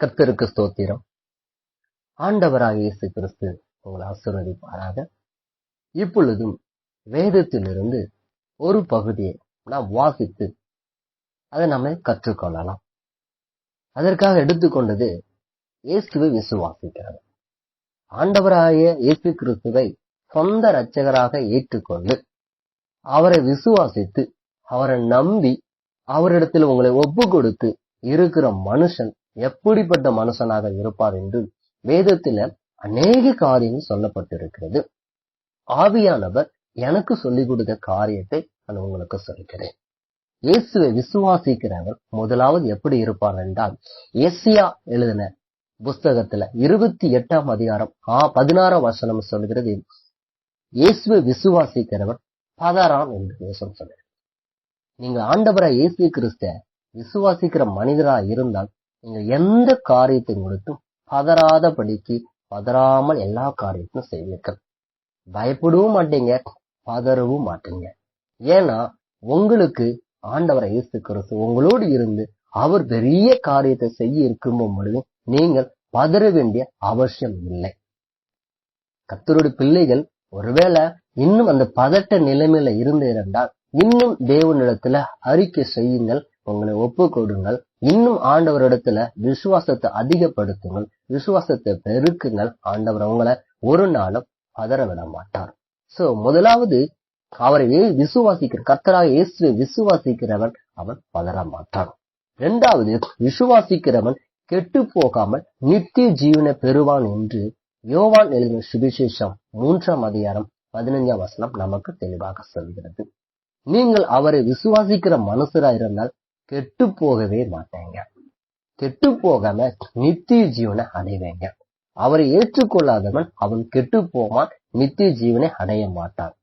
கர்த்தருக்கு ஸ்தோத்திரம். ஆண்டவராக இயேசு கிறிஸ்து உங்களை ஆசீர்வதிப்பாராக. இப்பொழுதும் வேதத்திலிருந்து ஒரு பகுதியை நாம் வாசித்து அதை நாம கற்றுக்கொள்ளலாம். அதற்காக எடுத்துக்கொண்டது இயேசுவை விசுவாசிக்கிறது. ஆண்டவராகிய இயேசு கிறிஸ்துவை சொந்த இரட்சகராக ஏற்றுக்கொண்டு அவரை விசுவாசித்து அவரை நம்பி அவரிடத்தில் உங்களை ஒப்பு கொடுத்து இருக்கிற மனுஷன் எப்படிப்பட்ட மனுஷனாக இருப்பார் என்று வேதத்தில அநேக காரியங்கள் சொல்லப்பட்டிருக்கிறது. ஆவியானவர் எனக்கு சொல்லிக் கொடுத்த காரியத்தை நான் உங்களுக்கு சொல்கிறேன். இயேசுவை விசுவாசிக்கிறவர் முதலாவது எப்படி இருப்பார் என்றால் ஏசியா எழுதின புஸ்தகத்துல இருபத்தி எட்டாம் அதிகாரம் ஆ பதினாறாம் வசனம் சொல்கிறது இயேசுவை விசுவாசிக்கிறவர் பதறான் என்று தேசம் சொல்லுங்க நீங்க ஆண்டவராய் இயேசு கிறிஸ்த விசுவாசிக்கிற மனிதரா இருந்தால் நீங்க எந்த காரியத்தை கொடுத்தும் பதறாதபடிக்கு பதறாமல் எல்லா காரியத்தையும் செய்வீர்கள். பயப்படவும் மாட்டீங்க பதறவும் மாட்டீங்க. ஏன்னா உங்களுக்கு ஆண்டவரை இயேசு கிறிஸ்து உங்களோடு இருந்து அவர் பெரிய காரியத்தை செய்ய இருக்கும் பொழுது நீங்கள் பதற வேண்டிய அவசியம் இல்லை. கத்தருடைய பிள்ளைகள் ஒருவேளை இன்னும் அந்த பதட்ட நிலைமையில இருந்து இருந்தால் இன்னும் தேவனிடத்துல அறிக்கை செய்யுங்கள் உங்களை ஒப்பு கொடுங்கள் இன்னும் ஆண்டவரிடத்துல விசுவாசத்தை அதிகப்படுத்துங்கள். விசுவாசத்தை பெருக்குங்கள். ஆண்டவர் உங்களை ஒரு நாளும் பதற விட மாட்டார். சோ முதலாவது அவரை விசுவாசிக்கிற கர்த்தராக இயேசுவை விசுவாசிக்கிறவன் அவன் பதற மாட்டான். இரண்டாவது விசுவாசிக்கிறவன் கெட்டு போகாமல் நித்திய ஜீவனை பெறுவான் என்று யோவான் எழுதின சுவிசேஷம் மூன்றாம் அதிகாரம் பதினஞ்சாம் வசனம் நமக்கு தெளிவாக சொல்கிறது. நீங்கள் அவரை விசுவாசிக்கிற மனுஷரா இருந்தால் கெட்டு போகவே மாட்டேங்க. கெட்டு போகாம நித்திய ஜீவனை அடைவேங்க அவரை ஏற்றுக்கொள்ளாதவன் அவன் கெட்டு போவான் நித்திய ஜீவனை அடைய மாட்டான்.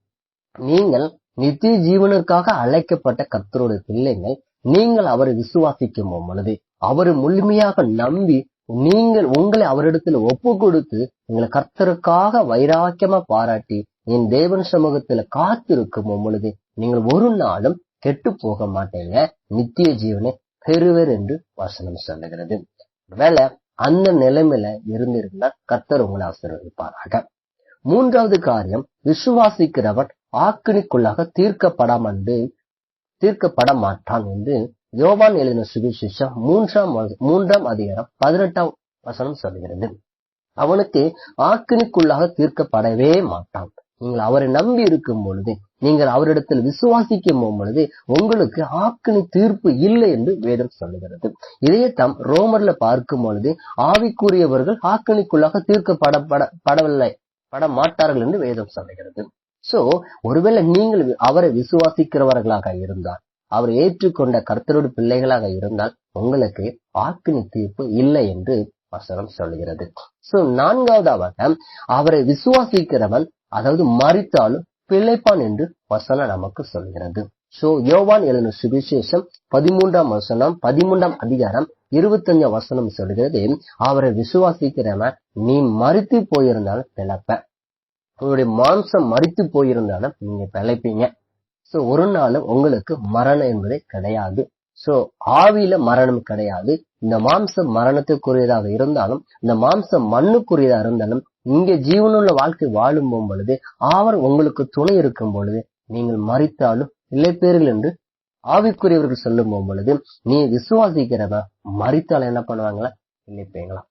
நீங்கள் நித்திய ஜீவனுக்காக அழைக்கப்பட்ட கர்த்தருடைய பிள்ளைகள் நீங்கள் அவரை விசுவாசிக்கும் பொழுது அவரை முழுமையாக நம்பி நீங்கள் உங்களை அவரிடத்துல ஒப்பு கொடுத்து உங்களை கர்த்தருக்காக வைராக்கியமா பாராட்டி என் தேவன் சமூகத்துல காத்திருக்கும் பொழுது நீங்கள் ஒரு நாளும் கெட்டு போக மாட்டீங்க நித்திய ஜீவனை பெறுவர் என்று வசனம் சொல்லுகிறது. வேலை அந்த நிலைமையில இருந்திருந்தால் கர்த்தர் உங்களை ஆசீர்வதிப்பாராக. மூன்றாவது காரியம் விசுவாசிக்கிறவன் ஆக்கினிக்குள்ளாக தீர்க்கப்படாமண்டு தீர்க்கப்பட மாட்டான் என்று யோவான் எழுதின சுவிசேஷம் மூன்றாம் மூன்றாம் அதிகாரம் பதினெட்டாம் வசனம் சொல்கிறது அவனுக்கு ஆக்கினிக்குள்ளாக தீர்க்கப்படவே மாட்டான். நீங்கள் அவரை நம்பி இருக்கும் பொழுது நீங்கள் அவரிடத்தில் விசுவாசிக்கும் பொழுது உங்களுக்கு ஆக்கினி தீர்ப்பு இல்லை என்று வேதம் சொல்லுகிறது. இதையே தாம் ரோமர்ல பார்க்கும் பொழுது ஆவிக்குரியவர்கள் ஆக்கணிக்குள்ளாக தீர்க்கப்பட படவில்லை பட மாட்டார்கள் என்று வேதம் சொல்லுகிறது. சோ ஒருவேளை நீங்கள் அவரை விசுவாசிக்கிறவர்களாக இருந்தால் அவர் ஏற்றுக்கொண்ட கர்த்தரோடு பிள்ளைகளாக இருந்தால் உங்களுக்கு ஆக்கினி தீர்ப்பு இல்லை என்று வசனம் சொல்கிறது சோ நான்காவதாக அவரை விசுவாசிக்கிறவன் அதாவது மறித்தாலும் பிழைப்பான் என்று வசனம் நமக்கு சொல்கிறது. சோ யோவான் எழுதின சுவிசேஷம் பதிமூன்றாம் வசனம் பதிமூன்றாம் அதிகாரம் இருபத்தஞ்சாம் வசனம் சொல்கிறது அவரை விசுவாசிக்கிறவன் நீ மறித்து போயிருந்தாலும் பிழைப்ப. உங்களுடைய மாம்சம் மறித்து போயிருந்தாலும் நீங்க பிழைப்பீங்க. சோ ஒரு நாளும் உங்களுக்கு மரணம் என்பதே கிடையாது. சோ ஆவியில மரணம் கிடையாது. இந்த மாம்சம் மரணத்துக்குரியதாக இருந்தாலும் இந்த மாம்சம் மண்ணுக்குரியதா இருந்தாலும் இங்க ஜீவனுள்ள வாழ்க்கை வாழும் பொழுது அவர் உங்களுக்கு துணை இருக்கும் பொழுது நீங்கள் மறித்தாலும் இளைப்பேர்கள் என்று ஆவிக்குரியவர்கள் சொல்லும் பொழுது நீ விசுவாசிக்கிறவ மறித்தால் என்ன பண்ணுவாங்களா? இழைப்பீங்களா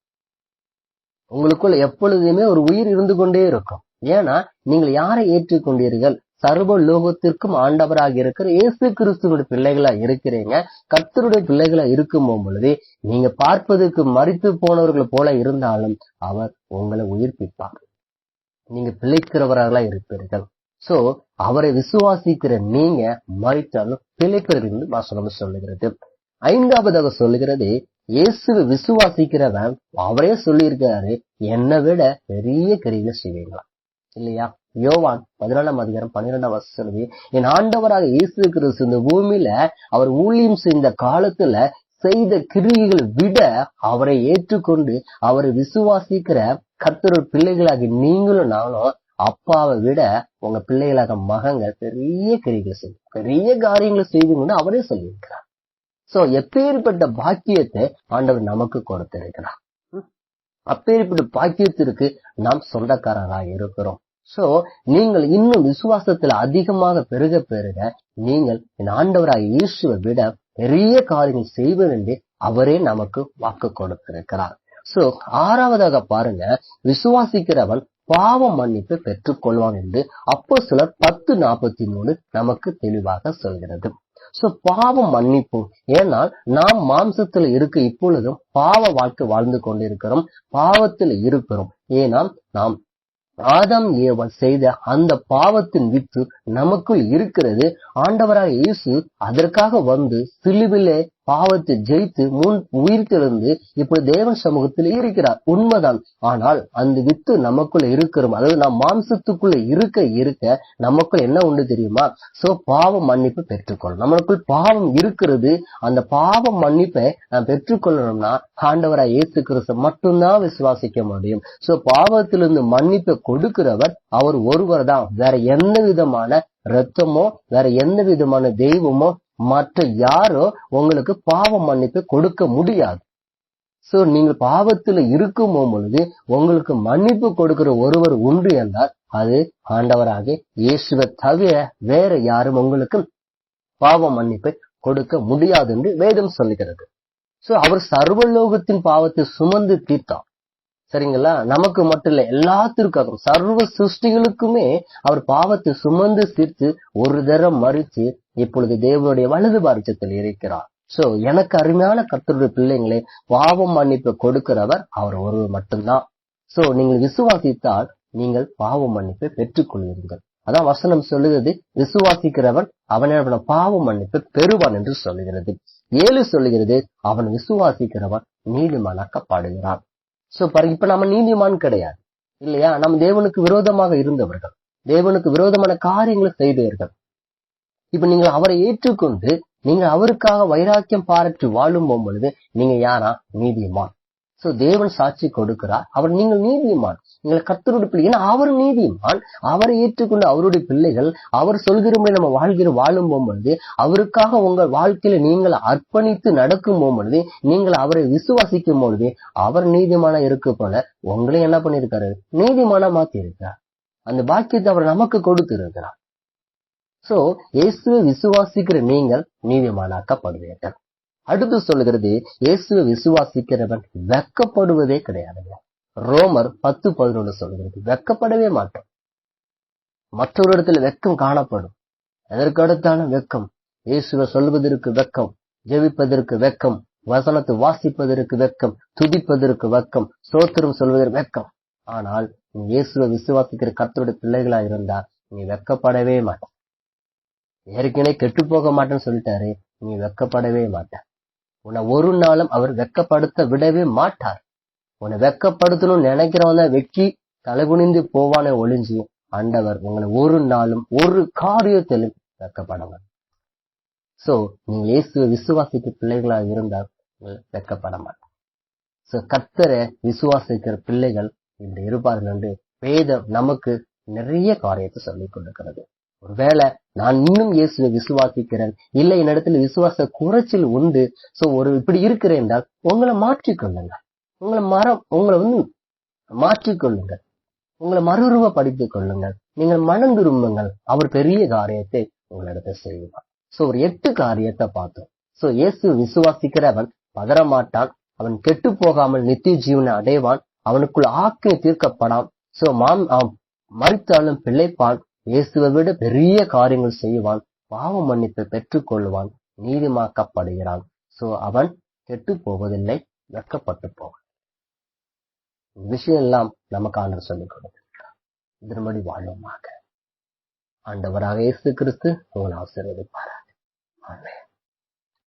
உங்களுக்குள்ள எப்பொழுதுமே ஒரு உயிர் இருந்து கொண்டே இருக்கும். ஏன்னா நீங்கள் யாரை ஏற்றுக்கொண்டீர்கள்? சர்வ லோகத்திற்கும் ஆண்டவராக இருக்கிற இயேசு கிறிஸ்துவோட பிள்ளைகளா இருக்கிறீங்க. கர்த்தருடைய பிள்ளைகளா இருக்கும் பொழுது நீங்க பார்ப்பதற்கு மறித்து போனவர்கள் போல இருந்தாலும் அவர் உங்களை உயிர்ப்பிப்பார். நீங்க பிழைக்கிறவர்களா இருப்பீர்கள். சோ அவரை விசுவாசிக்கிற நீங்க மறித்தாலும் பிழைப்பீர்கள் என்று வசனம் சொல்லுகிறது. ஐந்தாவதாக சொல்லுகிறது இயேசுவை விசுவாசிக்கிறவன் அவரே சொல்லியிருக்காரு என்னை விட பெரிய கிரிகளை செய்வீங்களா? இல்லையா? யோவான் பதினாலாம் அதிகாரம் பன்னிரெண்டாம் வருஷம் சொல்லுது என் ஆண்டவராக இயேசு கிறிஸ்து இந்த பூமியில அவர் ஊழியம் செய்த காலத்துல செய்த கிரியைகளை விட அவரை ஏற்றுக்கொண்டு அவரை விசுவாசிக்கிற கத்தர் பிள்ளைகளாகி நீங்களும் நானும் அப்பாவை விட உங்க பிள்ளைகளாக மகங்க பெரிய கிரிகளை செய்யும். பெரிய காரியங்களை செய்வீங்கன்னு அவரே சொல்லியிருக்கிறார். சோ எப்பேற்பட்ட பாக்கியத்தை ஆண்டவர் நமக்கு கொடுத்திருக்கிறார். அப்பேற்பட்ட பாக்கியத்திற்கு நாம் சொந்தக்காரராக இருக்கிறோம். சோ நீங்கள் இன்னும் விசுவாசத்துல அதிகமாக பெருக பெருக நீங்கள் என் ஆண்டவராக இயேசுவை விட பெரிய காரியங்கள் செய்வது என்று அவரே நமக்கு வாக்கு கொடுத்திருக்கிறார். சோ ஆறாவதாக பாருங்க விசுவாசிக்கிறவன் பாவ மன்னிப்பு பெற்றுக் கொள்வான் என்று அப்போ சிலர் பத்து நாற்பத்தி மூணு நமக்கு தெளிவாக சொல்கிறது. சோ பாவம் மன்னிப்பு. ஏனால் நாம் மாம்சத்துல இருக்க இப்பொழுதும் பாவ வாழ்க்கை வாழ்ந்து கொண்டிருக்கிறோம் பாவத்தில் இருக்கிறோம் ஏனால் நாம் ஆதாம் ஏவல் செய்த அந்த பாவத்தின் வித்து நமக்குள் இருக்கிறது. ஆண்டவராக இயேசு அதற்காக வந்து சிலுவிலே பாவத்தை ஜெயித்து முன் உயிர்த்தெழுந்து இப்ப தேவன் சமூகத்தில் இருக்கிறார். உண்மைதான். ஆனால் அந்த வித்து நமக்குள்ள இருக்கிறோம். அதாவது நாம் மாம்சத்துக்குள்ள இருக்க இருக்க நமக்குள்ள என்ன உண்டு தெரியுமா? சோ பாவ மன்னிப்பு பெற்றுக்கொள்ளும் நம்மளுக்குள் பாவம் இருக்கிறது. அந்த பாவ மன்னிப்பை நாம் பெற்றுக்கொள்ளணும்னா ஆண்டவராக இயேசு கிறிஸ்து மட்டும்தான் விசுவாசிக்க முடியும். சோ பாவத்திலிருந்து மன்னிப்பை கொடுக்கிறவர் அவர் ஒருவர் தான் வேற எந்த விதமான ரத்தமோ வேற எந்த விதமான தெய்வமோ மற்ற யாரோ உங்களுக்கு பாவ மன்னிப்பு கொடுக்க முடியாது. சோ நீங்க பாவத்துல இருக்கும் பொழுது உங்களுக்கு மன்னிப்பு கொடுக்கிற ஒருவர் உண்டு என்றால் அது ஆண்டவராக இயேசுவை தவிர வேற யாரும் உங்களுக்கு பாவ மன்னிப்பை கொடுக்க முடியாது என்று வேதம் சொல்லுகிறது. சோ அவர் சர்வலோகத்தின் பாவத்தை சுமந்து தீர்த்தார். சரிங்களா? நமக்கு மட்டும் இல்ல எல்லாத்திற்காகவும் சர்வ சிருஷ்டிகளுக்குமே அவர் பாவத்தை சுமந்து தீர்த்து ஒரு தரம் மறித்து இப்பொழுது தேவனுடைய வலது பாரிச்சத்தில் இருக்கிறார். சோ எனக்கு அருமையான கர்த்தருடைய பிள்ளைங்களே பாவம் மன்னிப்பு கொடுக்கிறவர் அவர் ஒருவர் மட்டும்தான். சோ நீங்கள் விசுவாசித்தால் நீங்கள் பாவம் மன்னிப்பை பெற்றுக் கொள்வீர்கள் அதான் வசனம் சொல்லுகிறது விசுவாசிக்கிறவன் அவன பாவம் மன்னிப்பு பெறுவான் என்று சொல்லுகிறது. ஏழு சொல்லுகிறது அவன் விசுவாசிக்கிறவன் நீதிமானாக்கப்படுகிறான். சோ பாருங்க இப்ப நம்ம நீதிமான் கிடையாது இல்லையா? நம்ம தேவனுக்கு விரோதமாக இருந்தவர்கள் தேவனுக்கு விரோதமான காரியங்களை செய்தவர்கள். இப்ப நீங்க அவரை ஏற்றுக்கொண்டு நீங்க அவருக்காக வைராக்கியம் பாராட்டி வாழும் பொழுது நீங்க யாரா? நீதியமான் சோ தேவன் சாட்சி கொடுக்கிறார். அவர் நீங்கள் நீதியமான் நீங்கள் கத்தருடைய பிள்ளை. ஏன்னா அவர் நீதிமான். அவரை ஏற்றுக்கொண்டு அவருடைய பிள்ளைகள் அவர் சொல்கிறபடி நம்ம வாழ்கிற வாழும் போகும்பொழுது அவருக்காக உங்கள் வாழ்க்கையில நீங்கள் அர்ப்பணித்து நடக்கும் போகும்பொழுது நீங்கள் அவரை விசுவாசிக்கும் பொழுது அவர் நீதிமானா இருக்க போல உங்களையும் என்ன பண்ணிருக்காரு நீதிமானா மாத்தி இருக்கிறார் அந்த பாக்கியத்தை அவர் நமக்கு கொடுத்து இருக்கிறார் சோ இயேசுவை விசுவாசிக்கிற நீங்கள் நீதிமானாக்கப்படுவீர்கள். அடுத்து சொல்லுகிறது இயேசுவை விசுவாசிக்கிறவன் வெக்கப்படுவதே கிடையாதுங்க. ரோமர் பத்து பதினொன்று சொல்கிறது வெக்கப்படவே மாட்டோம் மற்றொரு இடத்துல வெக்கம் காணப்படும். எதற்கு அடுத்தான வெக்கம் இயேசுவை சொல்வதற்கு வெக்கம் ஜெபிப்பதற்கு வெக்கம் வசனத்தை வாசிப்பதற்கு வெக்கம் துதிப்பதற்கு வெக்கம் சோத்திரம் சொல்வதற்கு வெக்கம். ஆனால் நீ இயேசுவை விசுவாசிக்கிற கத்தருடைய பிள்ளைகளா இருந்தா நீ வெக்கப்படவே மாட்டேன் ஏற்கனவே கெட்டு போக மாட்டேன்னு சொல்லிட்டாரு. நீ வெக்கப்படவே மாட்டார். உன்னை ஒரு நாளும் அவர் வெக்கப்படுத்த விடவே மாட்டார். உன்னை வெக்கப்படுத்தணும்னு நினைக்கிறவன் தான் வெக்கி தலைகுனிந்து போவானே ஒளிஞ்சு ஆண்டவர் உங்களை ஒரு நாளும் ஒரு காரியத்திலும் வெக்கப்படவர் சோ நீ இயேசுவை விசுவாசிக்க பிள்ளைகளா இருந்தால் உங்களை வெக்கப்பட மாட்டார். சோ கத்தரை விசுவாசிக்கிற பிள்ளைகள் இப்படி இருப்பார்கள் என்று வேதம் நமக்கு நிறைய காரியத்தை சொல்லிக் கொடுக்கிறது. ஒருவேளை நான் இன்னும் இயேசுவை விசுவாசிக்கிறேன். இல்லை என்னிடத்துல விசுவாச குறைச்சல் உண்டு. சோ ஒரு இப்படி இருக்கிறேன் என்றால் உங்களை மாற்றிக்கொள்ளுங்க உங்களை மரம் உங்களை வந்து மாற்றிக்கொள்ளுங்கள். உங்களை மறுரூபப்படுத்திக் கொள்ளுங்கள். நீங்கள் மனம் திரும்புங்கள். அவர் பெரிய காரியத்தை உங்களிடத்தை செய்வார். சோ ஒரு எட்டு காரியத்தை பார்த்தோம். சோ இயேசு விசுவாசிக்கிறவன் பதறமாட்டான். அவன் கெட்டு போகாமல் நித்திய ஜீவனை அடைவான். அவனுக்குள் ஆக்கை தீர்க்கப்படாம். சோ மாம் அவன் மறித்தாலும் பிழைப்பான். இயேசுவை விட பெரிய காரியங்கள் செய்வான் பாவ மன்னிப்பை பெற்றுக் கொள்வான் நீதிமாக்கப்படுகிறான். சோ அவன் கெட்டு போவதில்லை வெக்கப்பட்டு போவான் விஷயம் எல்லாம் நமக்கு ஆண்டர் சொல்லிக் கொடுத்திருக்கிறார். இதன்படி வாழ்வோமாக ஆண்டவராக இயேசு கிறிஸ்து உங்களை ஆசீர்வதிப்பாராக. ஆமே